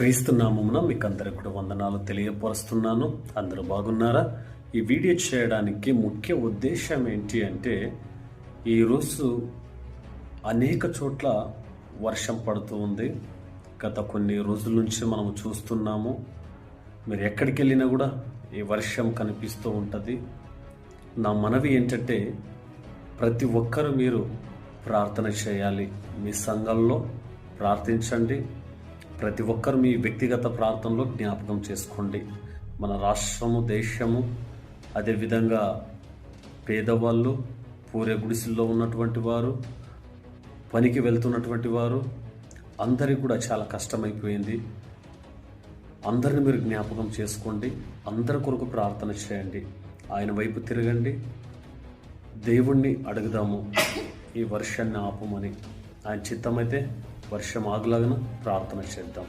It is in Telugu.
క్రీస్తు నామమున మీకు అందరికి కూడా వందనాలు తెలియపరుస్తున్నాను. అందరూ బాగున్నారా? ఈ వీడియో చేయడానికి ముఖ్య ఉద్దేశం ఏంటి అంటే ఈరోజు అనేక చోట్ల వర్షం పడుతూ ఉంది. గత కొన్ని రోజుల నుంచి మనం చూస్తున్నాము. మీరు ఎక్కడికి వెళ్ళినా కూడా ఈ వర్షం కనిపిస్తూ ఉంటుంది. నా మనవి ఏంటంటే ప్రతి ఒక్కరు మీరు ప్రార్థన చేయాలి. మీ సంఘంలో ప్రార్థించండి. ప్రతి ఒక్కరు మీ వ్యక్తిగత ప్రార్థనలో జ్ఞాపకం చేసుకోండి. మన రాష్ట్రము దేశము అదేవిధంగా పేదవాళ్ళు పూరే గుడిసెల్లో ఉన్నటువంటి వారు పనికి వెళ్తున్నటువంటి వారు అందరికీ కూడా చాలా కష్టమైపోయింది. అందరిని మీరు జ్ఞాపకం చేసుకోండి. అందరి కొరకు ప్రార్థన చేయండి. ఆయన వైపు తిరగండి. దేవుణ్ణి అడుగుదాము. ఈ వర్షాన్ని ఆపమని. ఆయన చిత్తమైతే వర్షం ఆగులాగన ప్రార్థన చేద్దాం.